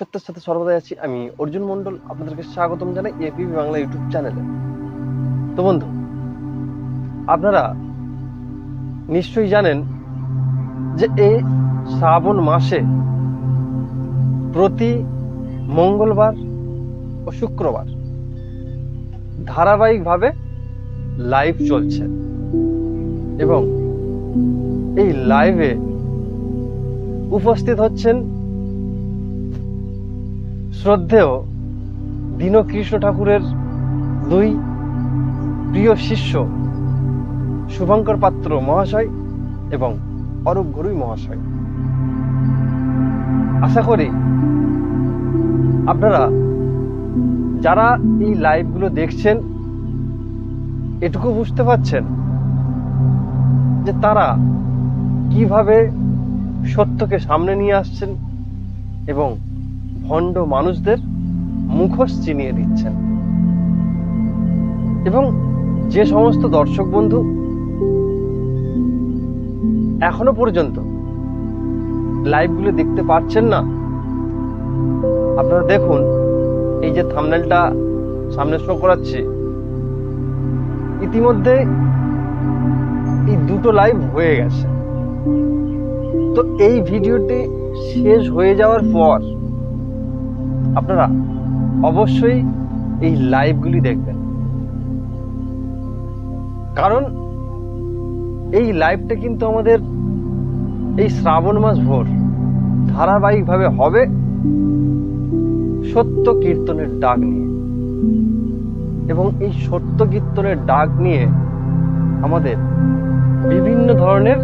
সত্যের সাথে সর্বদাই আছি। আমি অর্জুন মণ্ডল, আপনাদেরকে স্বাগতম জানাই এপিবি বাংলা ইউটিউব চ্যানেলে। তো বন্ধু, আপনারা নিশ্চয়ই জানেন যে এই শ্রাবণ মাসে প্রতি মঙ্গলবার ও শুক্রবার ধারাবাহিকভাবে লাইভ চলছে। এবং এই লাইভে উপস্থিত হচ্ছেন শ্রদ্ধেয় দীনকৃষ্ণ ঠাকুরের দুই প্রিয় শিষ্য শুভঙ্কর পাত্র মহাশয় এবং অরূপ গরুই মহাশয়। আশা করি আপনারা যারা এই লাইভগুলো দেখছেন, এটুকু বুঝতে পারছেন যে তারা কীভাবে সত্যকে সামনে নিয়ে আসছেন এবং ভণ্ড মানুষদের মুখোশ চিনিয়ে দিচ্ছেন। এবং যে সমস্ত দর্শক বন্ধু এখনও পর্যন্ত লাইভগুলো দেখতে পাচ্ছেন না, আপনারা দেখুন, এই যে থামনেলটা সামনে শো করাচ্ছি, ইতিমধ্যে এই দুটো লাইভ হয়ে গেছে। তো এই ভিডিওটি শেষ হয়ে যাওয়ার পর আপনারা অবশ্যই এই লাইভগুলি দেখবেন। কারণ এই লাইভটা কিন্তু আমাদের এই শ্রাবণ মাস ভোর ধারাবাহিকভাবে হবে সত্য কীর্তনের ডাক নিয়ে। এবং এই সত্য কীর্তনের ডাক নিয়ে আমাদের বিভিন্ন ধরনের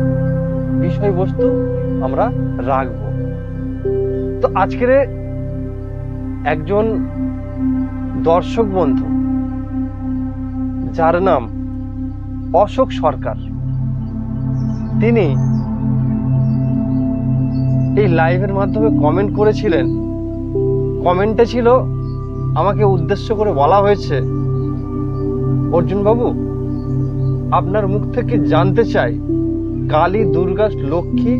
বিষয়বস্তু আমরা রাখব। তো আজকের একজন দর্শক বন্ধু, যার নাম অশোক সরকার। তিনি এই লাইভের মাধ্যমে কমেন্ট করেছিলেন। কমেন্টে ছিল, আমাকে উদ্দেশ্য করে বলা হয়েছে অর্জুন বাবু আপনার মুখ থেকে জানতে চাই, কালী, দুর্গা, লক্ষ্মী,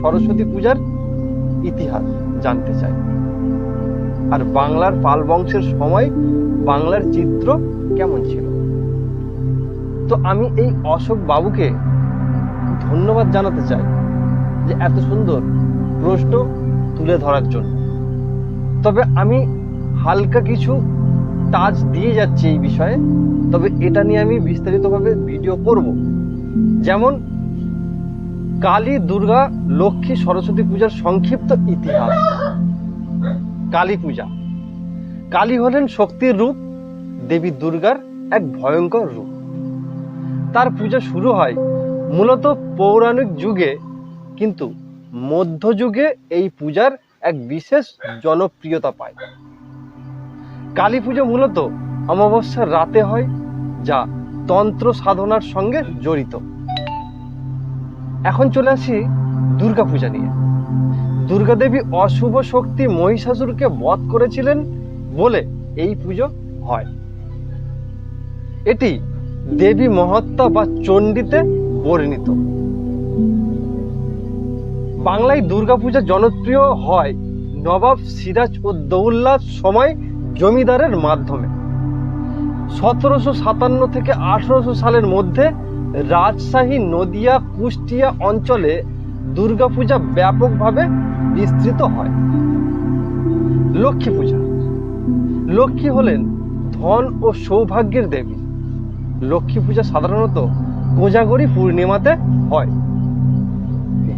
সরস্বতী পূজার ইতিহাস জানতে চাই। আর বাংলার পাল বংশের সময় বাংলার চিত্র কেমন ছিল? তো আমি এই অশোক বাবুকে ধন্যবাদ জানাতে চাই যে এত সুন্দর প্রশ্ন তুলে ধরার জন্য। তবে আমি হালকা কিছু টাচ দিয়ে যাচ্ছি এই বিষয়ে, তবে এটা নিয়ে আমি বিস্তারিতভাবে ভিডিও করব। যেমন, কালী দুর্গা লক্ষ্মী সরস্বতী পূজার সংক্ষিপ্ত ইতিহাস। কালী পূজা। কালী হলেন শক্তির রূপ, দেবী দুর্গার এক ভয়ঙ্কর রূপ। তার পূজা শুরু হয় মূলত পৌরাণিক যুগে, কিন্তু মধ্যযুগে এই পূজার এক বিশেষ জনপ্রিয়তা পায়। কালী পুজো মূলত অমাবস্যার রাতে হয়, যা তন্ত্র সাধনার সঙ্গে জড়িত। এখন চলে আসি দুর্গা পূজা নিয়ে। দুর্গা দেবী অশুভ শক্তি মহিষাসুরকে বধ করেছিলেন বলে এই পুজো হয়। এটি দেবী মহাত্মা বা চণ্ডীতে বর্ণিত। বাংলায় দুর্গাপূজা জনপ্রিয় হয় নবাব সিরাজ ও দৌল্লার সময় জমিদারের মাধ্যমে। সতেরোশো সাতান্ন থেকে আঠারোশো সালের মধ্যে রাজশাহী, নদিয়া, কুষ্টিয়া অঞ্চলে দুর্গাপূজা ব্যাপকভাবে বিস্তৃত হয়। লক্ষ্মী পূজা। লক্ষ্মী হলেন ধন ও সৌভাগ্যের দেবী। লক্ষ্মী পূজা সাধারণত কোজাগরী পূর্ণিমাতে হয়।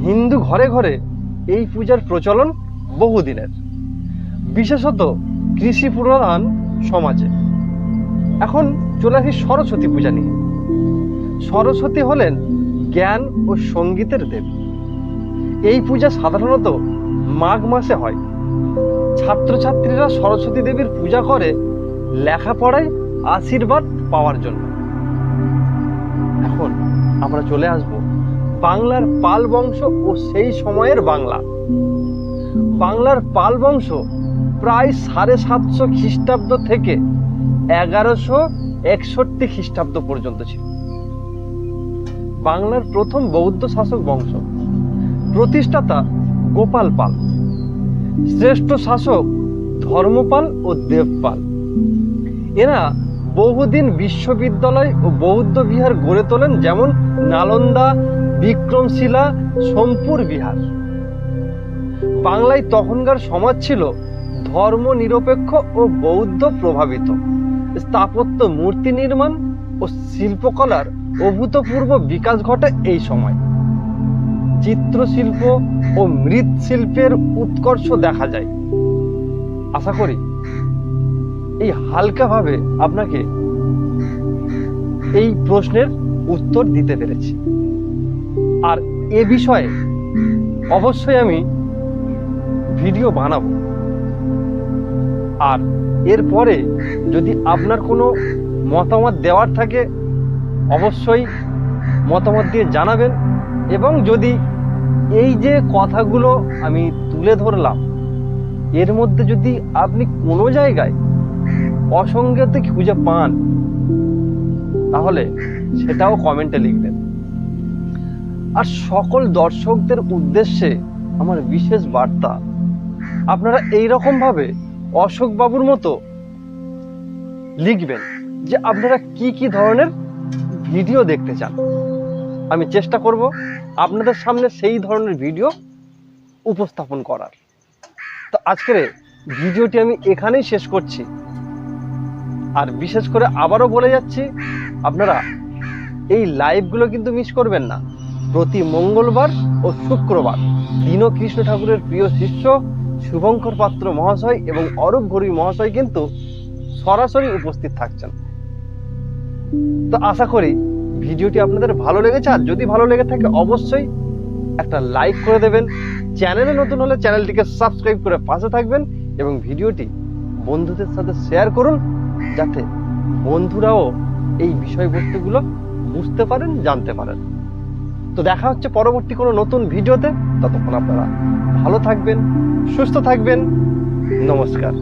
হিন্দু ঘরে ঘরে এই পূজার প্রচলন বহুদিনের। বিশেষত কৃষি প্রধান সমাজে। এখন চলে আসি সরস্বতী পূজা নিয়ে। সরস্বতী হলেন জ্ঞান ও সঙ্গীতের দেবী। এই পূজা সাধারণত মাঘ মাসে হয়। ছাত্রছাত্রীরা সরস্বতী দেবীর পূজা করে, লেখাপড়ায় আশীর্বাদ পাওয়ার জন্য। এখন আমরা চলে আসব বাংলার পাল বংশ ও সেই সময়ের বাংলা। বাংলার পাল বংশ প্রায় সাড়ে সাতশো খ্রিস্টাব্দ থেকে এগারোশো একষট্টি খ্রিস্টাব্দ পর্যন্ত ছিল। বাংলার প্রথম বৌদ্ধ শাসক বংশ, প্রতিষ্ঠাতা গোপাল পাল। শ্রেষ্ঠ শাসক ধর্মপাল ও দেবপাল। এরা বহুদিন বিশ্ববিদ্যালয় ও বৌদ্ধ বিহার গড়ে তোলেন যেমন নালন্দা, বিক্রমশিলা, সোমপুর বিহার। বাংলায় তখনকার সমাজ ছিল ধর্ম নিরপেক্ষ ও বৌদ্ধ প্রভাবিত। স্থাপত্য মূর্তি নির্মাণ ও শিল্পকলার অভূতপূর্ব বিকাশ ঘটে এই সময়। চিত্রশিল্প ও মৃৎশিল্পের উৎকর্ষ দেখা যায়। আশা করি এই হালকাভাবে আপনাকে এই প্রশ্নের উত্তর দিতে পেরেছি। আর এ বিষয়ে অবশ্যই আমি ভিডিও বানাবো। আর এরপরে যদি আপনার কোনো মতামত দেওয়ার থাকে, অবশ্যই মতামত দিয়ে জানাবেন। এবং যদি এই যে কথাগুলো আমি তুলে ধরলাম, এর মধ্যে যদি আপনি কোনো জায়গায় অসঙ্গতি খুঁজে পান, তাহলে সেটাও কমেন্টে লিখবেন। আর সকল দর্শকদের উদ্দেশ্যে আমার বিশেষ বার্তা, আপনারা এই ভাবে অশোক বাবুর মতো লিখবেন যে আপনারা কি কি ধরনের ভিডিও দেখতে চান। আমি চেষ্টা করব আপনাদের সামনে সেই ধরনের ভিডিও উপস্থাপন করার। তো আজকের ভিডিওটি আমি এখানেই শেষ করছি। আর বিশেষ করে আবারও বলে যাচ্ছি, আপনারা এই লাইভগুলো কিন্তু মিস করবেন না। প্রতি মঙ্গলবার ও শুক্রবার দীন কৃষ্ণ ঠাকুরের প্রিয় শিষ্য শুভঙ্কর পাত্র মহাশয় এবং অরূপ ঘড়ি মহাশয় কিন্তু সরাসরি উপস্থিত থাকছেন। তো আশা করি ভিডিওটি আপনাদের ভালো লেগেছে, আর যদি ভালো লেগে থাকে অবশ্যই একটা লাইক করে দেবেন। চ্যানেলে নতুন হলে চ্যানেলটিকে সাবস্ক্রাইব করে পাশে থাকবেন এবং ভিডিওটি বন্ধুদের সাথে শেয়ার করুন, যাতে বন্ধুরাও এই বিষয়বস্তুগুলো বুঝতে পারেন, জানতে পারেন। তো দেখা হচ্ছে পরবর্তী কোনো নতুন ভিডিওতে। ততক্ষণ আপনারা ভালো থাকবেন, সুস্থ থাকবেন। নমস্কার।